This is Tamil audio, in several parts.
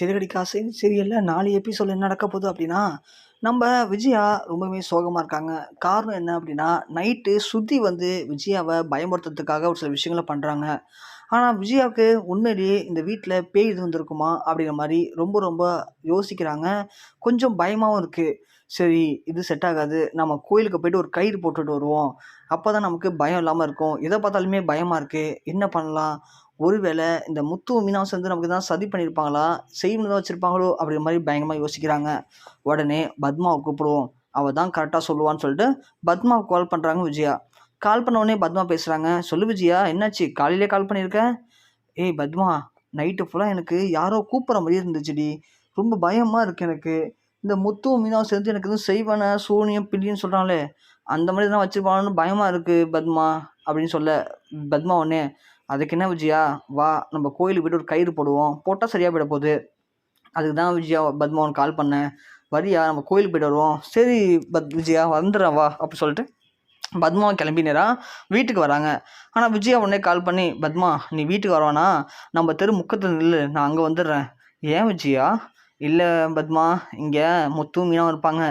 சிறுகடி காசு சீரியலில் நாலு எபிசோடில் என்ன நடக்க போகுது அப்படின்னா நம்ம விஜயா ரொம்பவே சோகமாக இருக்காங்க. காரணம் என்ன அப்படின்னா நைட்டு ஸ்ருதி வந்து விஜயாவை பயமுறுத்துறதுக்காக ஒரு சில விஷயங்களை பண்ணுறாங்க ஆனால் விஜயாவுக்கு உண்மையிலேயே இந்த வீட்டில் பேய் இது வந்திருக்குமா அப்படிங்கிற மாதிரி ரொம்ப ரொம்ப யோசிக்கிறாங்க. கொஞ்சம் பயமாகவும் இருக்குது சரி இது செட் ஆகாது. நம்ம கோயிலுக்கு போயிட்டு ஒரு கயிறு போட்டுட்டு வருவோம். அப்போ தான் நமக்கு பயம் இல்லாமல் இருக்கும். எதை பார்த்தாலுமே பயமாக இருக்குது என்ன பண்ணலாம்? ஒருவேளை இந்த முத்து மீனாவும் வந்து நமக்கு தான் சதி பண்ணியிருப்பாங்களா செய்யணும் தான் வச்சுருப்பாங்களோ? அப்படிங்கிற மாதிரி பயங்கரமாக யோசிக்கிறாங்க. உடனே பத்மாவை கூப்பிடுவோம். அவள் தான் கரெக்டாக சொல்லுவான்னு சொல்லிட்டு பத்மாவுக்கு கால் பண்ணுறாங்க விஜயா. கால் பண்ண உடனே பத்மா பேசுகிறாங்க சொல்லு விஜயா என்னாச்சு? காலையிலே கால் பண்ணியிருக்க ஏய் பத்மா நைட்டு ஃபுல்லாக எனக்கு யாரோ கூப்பிட்ற மாதிரி இருந்துச்சுடி. ரொம்ப பயமாக இருக்குது எனக்கு. இந்த முத்து மீனாவும் சேர்ந்து எனக்கு எதுவும் செய்வானே சூனியம் பில்லின்னு சொல்கிறாங்களே அந்த மாதிரி தான் வச்சுருப்பாங்கன்னு பயமாக இருக்குது பத்மா அப்படின்னு சொல்ல பத்மா உடனே அதுக்கு என்ன விஜயா? வா நம்ம கோயிலுக்கு போய்ட்டு ஒரு கயிறு போடுவோம். போட்டால் சரியாக போயிட போகுது. அதுக்கு தான் விஜயா பத்மா கால் பண்ணேன். வரியா நம்ம கோயிலுக்கு போய்ட்டு வருவோம். சரி பத் விஜயா வந்துடுறேன் வா அப்படி சொல்லிட்டு பத்மா கிளம்பி நேராக வீட்டுக்கு வராங்க. ஆனால் விஜயா உடனே கால் பண்ணி பத்மா நீ வீட்டுக்கு வரவானா நம்ம தெரு முக்கத்தில் நில்லு நான் அங்கே வந்துடுறேன். ஏன் விஜயா? இல்லை பத்மா இங்கே முத்து மீனாவும் இருப்பாங்க.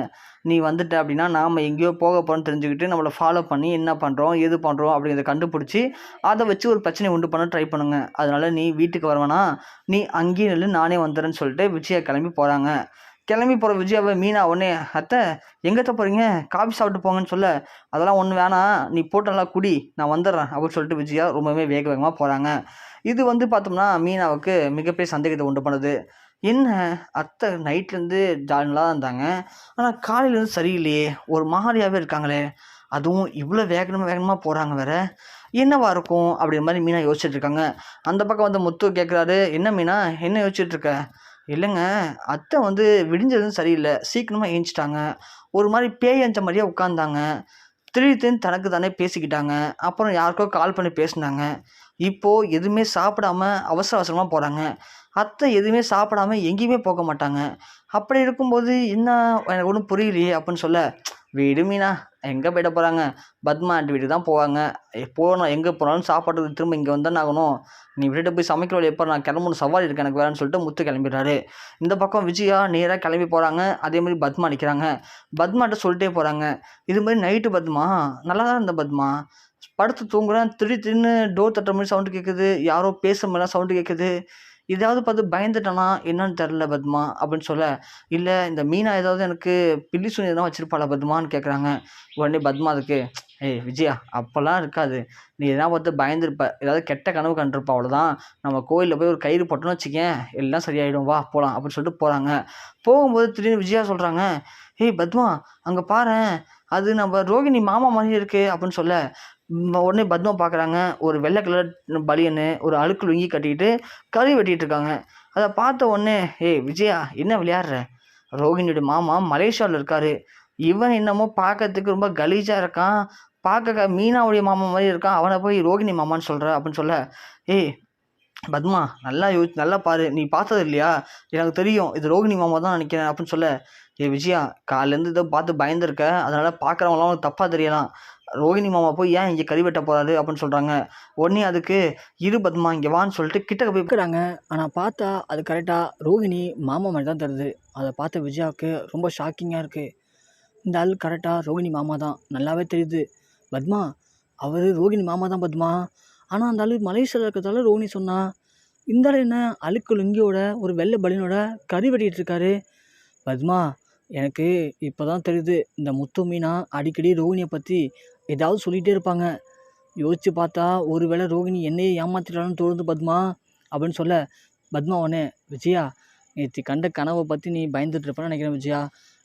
நீ வந்துட்ட அப்படின்னா நாம் எங்கேயோ போக போகிறோன்னு தெரிஞ்சுக்கிட்டு நம்மளை ஃபாலோ பண்ணி என்ன பண்ணுறோம் எது பண்ணுறோம் அப்படிங்கிறத கண்டுபிடிச்சி அதை வச்சு ஒரு பிரச்சனை உண்டு பண்ண ட்ரை பண்ணுங்க. அதனால் நீ வீட்டுக்கு வரவேனா நீ அங்கேயே நில்லு நானே வந்துடுறேன்னு சொல்லிட்டு விஜயா கிளம்பி போகிறாங்க கிளம்பி போகிற விஜயாவை மீனா உடனே அத்தை எங்கத்த போகிறீங்க காஃபி சாப்பிட்டு போங்கன்னு சொல்ல. அதெல்லாம் ஒன்று வேணாம். நீ போட்டு நல்லா குடி. நான் வந்துடுறேன். அப்படின்னு சொல்லிட்டு விஜயா ரொம்பவே வேக வேகமாக போகிறாங்க இது வந்து பார்த்தோம்னா மீனாவுக்கு மிகப்பெரிய சந்தேகத்தை உண்டு பண்ணுது. என்ன? அத்தை நைட்லேருந்து ஜாலியாக தான் இருந்தாங்க. ஆனால் காலையிலேருந்து சரியில்லையே. ஒரு மாதிரியாகவே இருக்காங்களே. அதுவும் இவ்வளோ வேகமாக வேகமாக போகிறாங்க வேற. என்னவா இருக்கும்? அப்படிங்கிற மாதிரி மீனா யோசிச்சுட்டு இருக்காங்க. அந்த பக்கம் வந்து முத்து கேட்குறாரு என்ன மீனா? என்ன யோசிச்சுட்டு இருக்க? இல்லைங்க. அத்தை வந்து விடிஞ்சதும் சரியில்லை. சீக்கிரமாக ஏஞ்சிட்டாங்க. ஒரு மாதிரி பேய் அஞ்ச மாதிரியே உட்காந்தாங்க திடீர்னு தனக்கு தானே பேசிக்கிட்டாங்க. அப்புறம் யாருக்கோ கால் பண்ணி பேசினாங்க. இப்போது எதுவுமே சாப்பிடாம அவசர அவசரமாக போகிறாங்க அத்தை எதுவுமே சாப்பிடாம எங்கேயுமே போக மாட்டாங்க. அப்படி இருக்கும்போது என்ன எனக்கு ஒன்றும் புரியலையே அப்படின்னு சொல்ல வீடு மீனா எங்கே போயிட போகிறாங்க பத்மா ஆண்டி வீட்டுக்கு தான் போவாங்க. போகணும் எங்கே போனாலும் சாப்பாட்டுக்கு திரும்ப இங்கே வந்தானே ஆகணும். நீ விட்டுட்டு போய் சமைக்கிற எப்போ நான் கிளம்பணும் சவால் இருக்கு எனக்கு வேறன்னு சொல்லிட்டு முத்து கிளம்பிடுறாரு. இந்த பக்கம் விஜயா நேராக கிளம்பி போகிறாங்க அதே மாதிரி பத்மா நிற்கிறாங்க பத்மாட்ட சொல்லிட்டே போகிறாங்க இது மாதிரி நைட்டு பத்மா நல்லா தான் இருந்த பத்மா. படுத்து தூங்குறேன் திடீர் திடீர்னு டோர் தட்டுற மாதிரி சவுண்டு கேட்குது யாரோ பேசுகிற மாதிரிலாம் சவுண்டு கேட்குது இதாவது பார்த்து பயந்துட்டேனா? என்னன்னு தெரில பத்மா அப்படின்னு சொல்ல இல்லை இந்த மீனா ஏதாவது எனக்கு பில்லி சுனி எதனா வச்சிருப்பாளா பத்மான்னு கேட்குறாங்க உடனே பத்மா அதுக்கு ஏய் விஜயா அப்போல்லாம் இருக்காது. நீ எதனா பார்த்து பயந்துருப்ப. ஏதாவது கெட்ட கனவு கண்டிருப்ப அவ்வளோதான் நம்ம கோயிலில் போய் ஒரு கயிறு போட்டோன்னு வச்சுக்கேன் எல்லாம் சரியாயிடும். வா போகலாம் அப்படின்னு சொல்லிட்டு போகிறாங்க போகும்போது திடீர்னு விஜயா சொல்கிறாங்க ஏய் பத்மா அங்கே பாரு அது நம்ம ரோகிணி மாமா மாதிரி இருக்குது அப்படின்னு சொல்ல உடனே பத்மா பார்க்குறாங்க ஒரு வெள்ளை கலர் பலியனு ஒரு அழுக்கு லுங்கி கட்டிக்கிட்டு கறி வெட்டிகிட்டு இருக்காங்க. அதை பார்த்த உடனே ஏய் விஜயா என்ன விளையாடுற? ரோகிணியோட மாமா மலேசியாவில் இருக்காரு. இவன் என்னமோ பார்க்கறதுக்கு ரொம்ப கலீஜாக இருக்கான். பார்க்க மீனாவுடைய மாமா மாதிரி இருக்கான். அவனை போய் ரோகிணி மாமான்னு சொல்கிற அப்படின்னு சொல்ல. ஏய் பத்மா நல்லா யோ நல்லா பாரு. நீ பார்த்தது இல்லையா? எனக்கு தெரியும். இது ரோகிணி மாமா தான் நினைக்கிறேன் அப்படின்னு சொல்ல. ஏ விஜயா காலேருந்து இதை பார்த்து பயந்துருக்க. அதனால் பார்க்குறவங்களாம் உனக்கு தப்பாக தெரியலாம். ரோகிணி மாமா போய் ஏன் இங்கே கறி வெட்ட போகாது அப்படின்னு சொல்கிறாங்க உடனே அதுக்கு இரு பத்மா இங்கே வான்னு சொல்லிட்டு கிட்டக்க போய் இருக்கிறாங்க ஆனால் பார்த்தா அது கரெக்டாக ரோகிணி மாமா மாதிரி தான் தருது அதை பார்த்த விஜயாவுக்கு ரொம்ப ஷாக்கிங்காக இருக்குது இந்த ஆள் கரெக்டாக ரோகிணி மாமா தான். நல்லாவே தெரியுது. பத்மா அவர் ரோகிணி மாமா தான் பத்மா. ஆனால் அந்த ஆள் மலேசியாவில் இருக்கிறதால ரோஹிணி சொன்னா இந்த ஆள் என்ன அழுக்கு லுங்கியோட ஒரு வெள்ளை பலினோட கறி வெட்டிட்டு இருக்காரு? பத்மா எனக்கு இப்போ தான் தெரியுது. இந்த முத்து மீனா அடிக்கடி ரோஹிணியை பற்றி ஏதாவது சொல்லிகிட்டே இருப்பாங்க. யோசித்து பார்த்தா ஒருவேளை ரோகிணி என்னையே ஏமாத்திட்டாலும் தோணுது பத்மா அப்படின்னு சொல்ல பத்மா உடனே விஜயா நேற்று கண்ட கனவை பற்றி நீ பயந்துட்டு இருப்பேன்னு நினைக்கிறேன் விஜயா.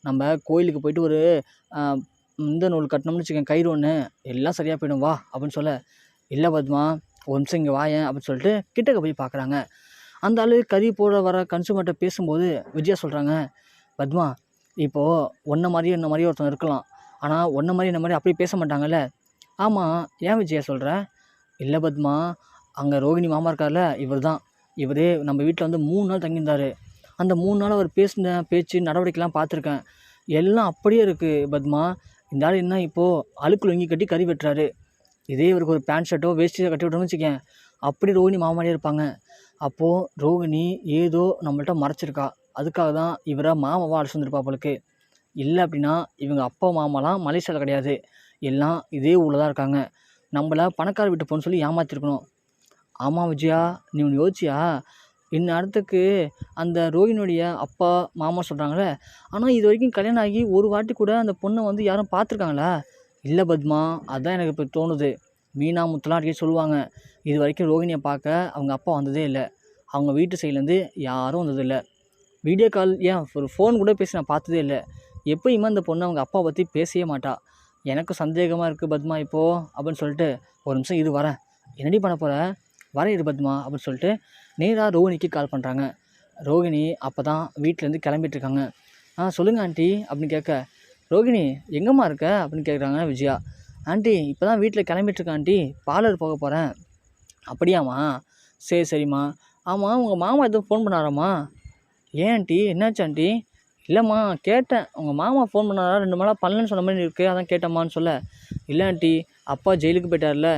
நம்ம கோயிலுக்கு போயிட்டு ஒரு இந்த நூல் கட்டினோம்னு வச்சுக்கோங்க கயிறு ஒன்று எல்லாம் சரியாக போயிடும் வா அப்படின்னு சொல்ல இல்லை பத்மா ஒரு நிமிஷம் இங்கே வாயேன் அப்படின்னு சொல்லிட்டு கிட்டக்க போய் பார்க்குறாங்க அந்த அளவு கறி போட வர கன்சூமர்கிட்ட பேசும்போது விஜயா சொல்கிறாங்க பத்மா இப்போது ஒன்றை மாதிரியே என்ன மாதிரியே ஒருத்தன் இருக்கலாம். ஆனால் ஒன்றை மாதிரி இந்த மாதிரி அப்படியே பேச மாட்டாங்கல்ல? ஆமாம் ஏன் விஜயா சொல்கிற இல்லை பத்மா அங்கே ரோகிணி மாமா இருக்கார்ல இவர் தான் இவரே நம்ம வீட்டில் வந்து மூணு நாள் தங்கியிருந்தார். அந்த மூணு நாள் அவர் பேசின பேச்சு நடவடிக்கைலாம் பார்த்துருக்கேன். எல்லாம் அப்படியே இருக்குது பத்மா. இந்த ஆள் என்ன இப்போது அழுக்கு லுங்கி கட்டி கறி வெட்டுறாரு. இதே இவருக்கு ஒரு பேண்ட் ஷர்ட்டோ வேஷ்டியோ கட்டி விட்டோம்னு வச்சுக்கேன். அப்படி ரோகிணி மாமா இருப்பாங்க. அப்போது ரோகிணி ஏதோ நம்மள்ட்ட மறைச்சிருக்கா. அதுக்காக தான் இவரை மாமாவாக அழைச்சி வந்திருப்பா அவளுக்கு இல்லை அப்படின்னா இவங்க அப்பா மாமாலாம் மலேசியாவில் கிடையாது. எல்லாம் இதே ஊரில் தான் இருக்காங்க. நம்மளை பணக்கார வீட்டு பொண்ணு சொல்லி ஏமாத்திருக்கணும். ஆமாம் விஜயா நீ ஒன்று யோசிச்சியா? இன்ன இடத்துக்கு அந்த ரோஹினுடைய அப்பா மாமா சொல்கிறாங்களே ஆனால் இது வரைக்கும் கல்யாணம் ஆகி ஒரு வாட்டி கூட அந்த பொண்ணை வந்து யாரும் பார்த்துருக்காங்களா? இல்லை பத்மா அதுதான் எனக்கு இப்போ தோணுது. மீனா முத்துலாம் அடிக்கடி சொல்லுவாங்க. இது வரைக்கும் ரோகிணியை பார்க்க அவங்க அப்பா வந்ததே இல்லை. அவங்க வீட்டு சைட்லேருந்து யாரும் வந்ததில்லை வீடியோ கால் ஏன் ஒரு ஃபோன் கூட பேசி நான் பார்த்ததே இல்லை. எப்பயுமே அந்த பொண்ணு அவங்க அப்பா பற்றி பேசவே மாட்டா. எனக்கு சந்தேகமாக இருக்குது பத்மா இப்போது அப்படின்னு சொல்லிட்டு ஒரு நிமிஷம் இது வரேன். என்னடி பண்ண போகிற வர இரு பத்மா அப்படின்னு சொல்லிட்டு நேராக ரோகிணிக்கு கால் பண்ணுறாங்க ரோகிணி அப்போ தான் வீட்டிலேருந்து கிளம்பிட்டுருக்காங்க ஆ சொல்லுங்கள் ஆண்டி அப்படின்னு கேட்க ரோகிணி எங்கம்மா இருக்க? அப்படின்னு கேட்குறாங்க விஜயா. ஆண்டி இப்போ தான் வீட்டில் கிளம்பிட்டுருக்கேன் ஆண்டி பார்லர் போக போகிறேன் அப்படியாம்மா? சரி சரிம்மா. ஆமாம் உங்கள் மாமா எதுவும் ஃபோன் பண்ணாராம்மா. ஏன் ஆண்டி? என்னாச்சு ஆண்டி? இல்லைம்மா கேட்டேன். உங்கள் மாமா ஃபோன் பண்ணாரா? ரெண்டு நாளாக பண்ணலன்னு சொன்ன மாதிரி இருக்குது அதான் கேட்டம்மான்னு சொல்ல. இல்லை ஆண்டி அப்பா ஜெயிலுக்கு போயிட்டார்ல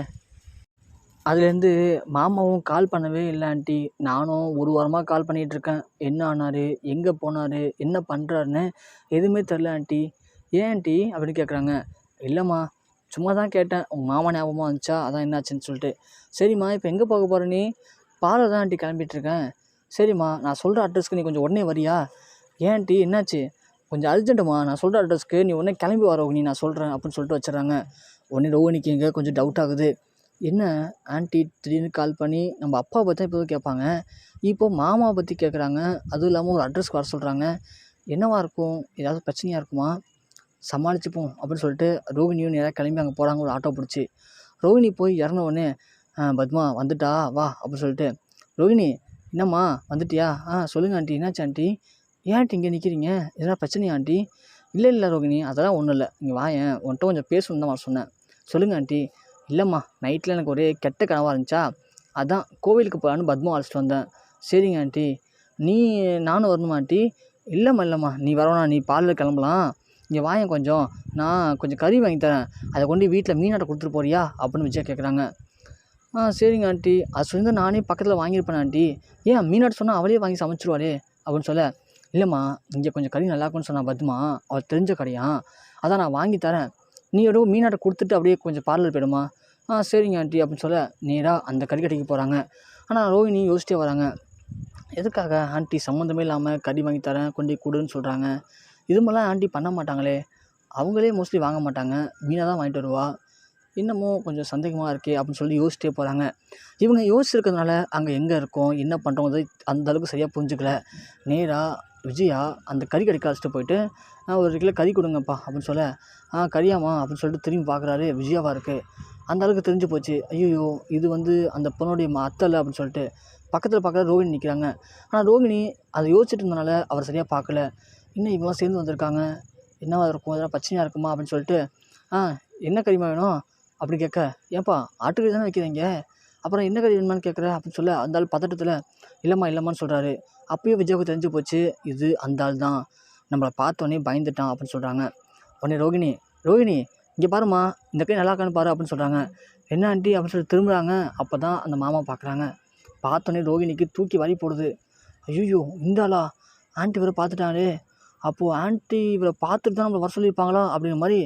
அதுலேருந்து மாமாவும் கால் பண்ணவே இல்லை ஆண்டி. நானும் ஒரு வாரமாக கால் பண்ணிகிட்ருக்கேன் என்ன ஆனார்? எங்கே போனார்? என்ன பண்ணுறாருன்னு எதுவுமே தெரில ஆண்டி. ஏன் ஆண்டி? அப்படின்னு கேட்குறாங்க இல்லைம்மா சும்மா தான் கேட்டேன். உங்கள் மாமா ஞாபகமாக வந்துச்சா? அதான் என்னாச்சுன்னு சொல்லிட்டு. சரிம்மா இப்போ எங்கே போக போகிற நீ? பார்லர் தான் ஆண்டி கிளம்பிகிட்ருக்கேன் சரிம்மா நான் சொல்கிற அட்ரஸ்க்கு நீ கொஞ்சம் உடனே வரியா? ஏன் என்னாச்சு? கொஞ்சம் அர்ஜென்ட்டுமா நான் சொல்கிற அட்ரஸ்க்கு நீ உடனே கிளம்பி வர நீ நான் சொல்கிறேன் அப்படின்னு சொல்லிட்டு வச்சிடுறாங்க. உடனே ரோஹினிக்கு இங்கே கொஞ்சம் டவுட் ஆகுது. என்ன ஆண்டி திடீர்னு கால் பண்ணி நம்ம அப்பா பற்றி தான் இப்போ கேட்பாங்க. இப்போ மாமாவை பற்றி கேட்குறாங்க. அதுவும் இல்லாமல் ஒரு அட்ரஸ்க்கு வர சொல்கிறாங்க என்னவா இருக்கும்? ஏதாவது பிரச்சனையாக இருக்குமா? சமாளிச்சுப்போம் அப்படின்னு சொல்லிட்டு ரோஹினியும் நேராக கிளம்பி அங்கே போகிறாங்க ஒரு ஆட்டோ பிடிச்சி. ரோகிணி போய் இறங்கின "ஆ, பத்மா வந்துட்டா? வா அப்படின்னு சொல்லிட்டு ரோகிணி என்னம்மா? வந்துட்டியா? ஆ சொல்லுங்கள் ஆண்டி என்னாச்சு ஆண்டி ஏன்ட்டி இங்கே நிற்கிறீங்க எதனா பிரச்சனையா ஆண்டி? இல்லை இல்லை ரோகிணி அதெல்லாம் ஒன்றும் இல்லை. இங்கே வாயேன் உன்கிட்ட கொஞ்சம் பேசணும் தான் சொன்னேன். சொல்லுங்கள் ஆண்டி. இல்லைம்மா நைட்டில் எனக்கு ஒரே கெட்ட கனவாக இருந்துச்சா? அதான் கோவிலுக்கு போகலான்னு பத்மா அழைச்சிட்டு வந்தேன். சரிங்க ஆண்டி. நீ நானும் வரணுமா ஆண்டி? இல்லைம்மா இல்லைம்மா. நீ வரவேணா நீ பாலில் கிளம்பலாம். இங்கே வாயேன் கொஞ்சம்? நான் கொஞ்சம் கறி வாங்கி தரேன். அதை கொண்டு வீட்டில் மீனாட்ட கொடுத்துட்டு போறியா? அப்படின்னு விஜயா கேட்குறாங்க ஆ சரிங்க ஆண்டி. அது சொல்லியிருந்தால் நானே பக்கத்தில் வாங்கியிருப்பேன் ஆண்டி. ஏன் மீனாட்ட சொன்னால் அவளே வாங்கி சமைச்சிருவாளே? அப்படின்னு சொல்ல இல்லைம்மா இங்கே கொஞ்சம் கறி நல்லா இருக்கும்னு சொன்னால் பத்மா அவள் தெரிஞ்ச கடையா அதான் நான் வாங்கி தரேன். நீ எடோ மீனாட்ட கொடுத்துட்டு அப்படியே கொஞ்சம் பார்லர் போயிடுமா? ஆ சரிங்க ஆண்டி அப்படின்னு சொல்ல நேராக அந்த கறி கடைக்கு போகிறாங்க ஆனால் ரோஹிணி யோசிச்சிட்டே வராங்க. எதுக்காக ஆண்டி சம்மந்தமே இல்லாமல் கறி வாங்கி தரேன் கொண்டு கொடுன்னு சொல்கிறாங்க இது மாதிரிலாம் ஆண்டி பண்ண மாட்டாங்களே. அவங்களே மோஸ்ட்லி வாங்க மாட்டாங்க. மீனாக தான் வாங்கிட்டு வருவா. இன்னமும் கொஞ்சம் சந்தேகமாக இருக்கே அப்படின்னு சொல்லி யோசிச்சிட்டே போகிறாங்க இவங்க யோசிச்சிருக்கிறதுனால அங்கே எங்கே இருக்கோம்? என்ன பண்ணுறோங்கிறது அந்த அளவுக்கு சரியாக புரிஞ்சுக்கல. நேராக விஜயா அந்த கறி கடைக்கு அழைச்சிட்டு போயிட்டு நான் ஒரு கிலோ கறி கொடுங்கப்பா அப்படின்னு சொல்ல ஆ கறியாமா அப்படின்னு சொல்லிட்டு திரும்பி பார்க்குறாரு விஜயாவாக இருக்குது அந்த அளவுக்கு தெரிஞ்சு போச்சு. ஐயோ இது வந்து அந்த பொண்ணுடைய அத்தலை அப்படின்னு சொல்லிட்டு பக்கத்தில் பக்கத்தில் ரோகிணி நிற்கிறாங்க ஆனால் ரோகிணி அதை யோசிச்சுட்டு இருந்தனால அவர் சரியாக பார்க்கல இன்னும் இவங்களாம் சேர்ந்து வந்திருக்காங்க. என்னவா இருக்கும்? எதனா பிரச்சனையாக இருக்குமா? அப்படின்னு சொல்லிட்டு ஆ என்ன கறிமா வேணும்? அப்படி கேட்க ஏன்ப்பா ஆட்டுக்கறி தானே வைக்கிறீங்க அப்புறம் என்ன கறி வேணுமான்னு கேட்குற? அப்படின்னு சொல்ல அந்த ஆள் பதட்டத்தில் இல்லைம்மா இல்லைம்மான்னு சொல்கிறாரு அப்போயே விஜயாவுக்கு தெரிஞ்சு போச்சு. இது அந்த ஆள் தான். நம்மளை பார்த்தோன்னே பயந்துட்டான் அப்படின்னு சொல்கிறாங்க உடனே ரோகிணி ரோகிணி இங்கே பாரும்மா இந்த கை நல்லா இருக்கான்னு பாரு அப்படின்னு சொல்கிறாங்க என்ன ஆண்டி? அப்படின்னு சொல்லி திரும்புகிறாங்க அப்போ தான் அந்த மாமா பார்க்குறாங்க பார்த்தோன்னே ரோகிணிக்கு தூக்கி வழி போடுது. ஐயோ இந்த ஆளா? ஆண்டி இவரை பார்த்துட்டாங்களே அப்போது ஆண்டி இவரை பார்த்துட்டு தான் நம்மளை வர சொல்லியிருப்பாங்களா? அப்படிங்கிற மாதிரி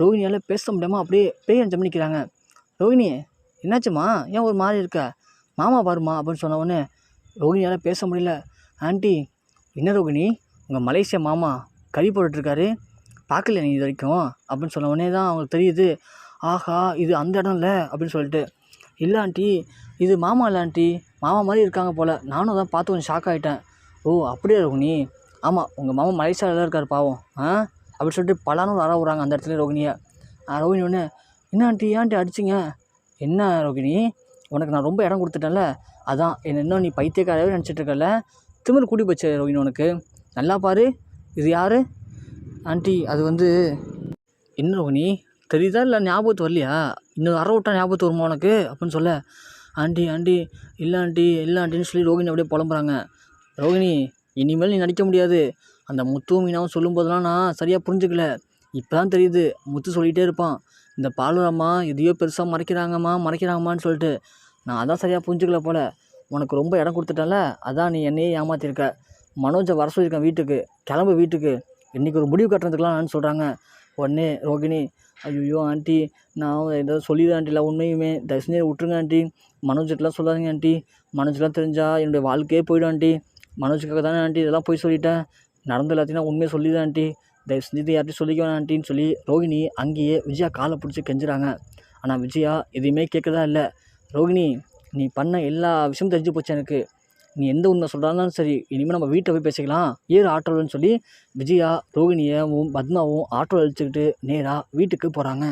ரோகிணியால் பேச முடியாமல் அப்படியே பேய் அஞ்சம் நிற்கிறாங்க ரோகிணி என்னாச்சும்மா? ஏன் ஒரு மாதிரி இருக்க? மாமா பாருமா அப்படின்னு சொன்ன உடனே ரோகிணியால் பேச முடியல. ஆண்டி என்ன ரோகிணி? உங்கள் மலேசியா மாமா கறி போட்டுட்ருக்காரு. பார்க்கல நீ இது வரைக்கும்? அப்படின்னு சொன்ன உடனே தான் அவங்களுக்கு தெரியுது. ஆஹா இது அந்த இடம் இல்லை அப்படின்னு சொல்லிட்டு. இல்லை ஆண்டி இது மாமா இல்லை ஆண்டி. மாமா மாதிரி இருக்காங்க போல். நானும் தான் பார்த்து கொஞ்சம் ஷாக் ஆகிட்டேன் ஓ அப்படியே ரோகிணி? ஆமாம் உங்கள் மாமா மலேசியாவில் இருக்கார் பாவம். ஆ? அப்படின்னு சொல்லிட்டு பலானும் வர விட்றாங்க அந்த இடத்துல ரோகிணியை. ஆ, ரோகிணி ஒன்று என்ன ஆண்டி ஏன் ஆண்டி அடிச்சிங்க? என்ன ரோகிணி உனக்கு நான் ரொம்ப இடம் கொடுத்துட்டேன்ல. அதான் என்ன இன்னும் நீ பைத்தியக்காரவே நினச்சிட்டு இருக்கல திமிர் கூடி போச்சு ரோகிணி உனக்கு. நல்லா பாரு இது யார்? ஆண்டி அது வந்து என்ன ரோகிணி தெரியுதா இல்லை ஞாபகத்து வரலையா? இன்னும் வர விட்டா ஞாபகத்து வருமா உனக்கு? அப்படின்னு சொல்ல ஆண்டி ஆண்டி இல்லை ஆண்டி இல்லை ஆண்டின்னு சொல்லி ரோகிணி அப்படியே புலம்புறாங்க. ரோகிணி இனிமேல் நீ நடிக்க முடியாது. அந்த முத்துவும் மீனாவும் சொல்லும்போதெல்லாம் நான் சரியாக புரிஞ்சுக்கல. இப்போ தான் தெரியுது முத்து சொல்லிகிட்டே இருப்பான். இந்த பாலுராம்மா எதையோ பெருசாக மறைக்கிறாங்கம்மா மறைக்கிறாங்கம்மான்னு சொல்லிட்டு. நான் அதான் சரியாக புரிஞ்சுக்கல போல். உனக்கு ரொம்ப இடம் கொடுத்துட்டேன்ல அதான் நீ என்னையே ஏமாற்றிருக்க மனோஜை வர சொல்லியிருக்கேன் வீட்டுக்கு கிளம்பு வீட்டுக்கு. இன்றைக்கி ஒரு முடிவு கட்டுறதுக்குலாம் நான் சொல்கிறாங்க உடனே ரோகிணி ஐயோ ஆண்டி நான் ஏதோ சொல்லிடுறேன் ஆண்டி இல்லை உண்மையுமே. தயவு செஞ்சு விட்ருங்க ஆண்டி. மனோஜ்கிட்டலாம் சொல்லாதீங்க ஆண்டி. மனோஜ்லாம் தெரிஞ்சால் என்னுடைய வாழ்க்கையே போயிடும் ஆண்டி. மனோஜுக்காக தானே ஆண்டி இதெல்லாம் போய் சொல்லிட்டேன். நடந்த எல்லாத்தையும் நான் உண்மையை தான் ஆண்டி. தயவு செஞ்சு இதை யார்ட்டையும் சொல்லிக்க வேணாம் ஆண்டின்னு சொல்லி ரோகிணி அங்கேயே விஜயா காலை பிடிச்சி கெஞ்சுறாங்க. ஆனால் விஜயா எதையுமே கேட்கதா இல்லை. ரோகிணி நீ பண்ண எல்லா விஷயமும் தெரிஞ்சு போச்சு எனக்கு. நீ எந்த உண்மை சொல்கிறாலும் சரி இனிமேல் நம்ம வீட்டை போய் பேசிக்கலாம். ஏறு ஆட்டோலன்னு சொல்லி விஜயா ரோகிணியவும் பத்மாவும் ஆட்டோவில் அழிச்சுக்கிட்டு நேராக வீட்டுக்கு போகிறாங்க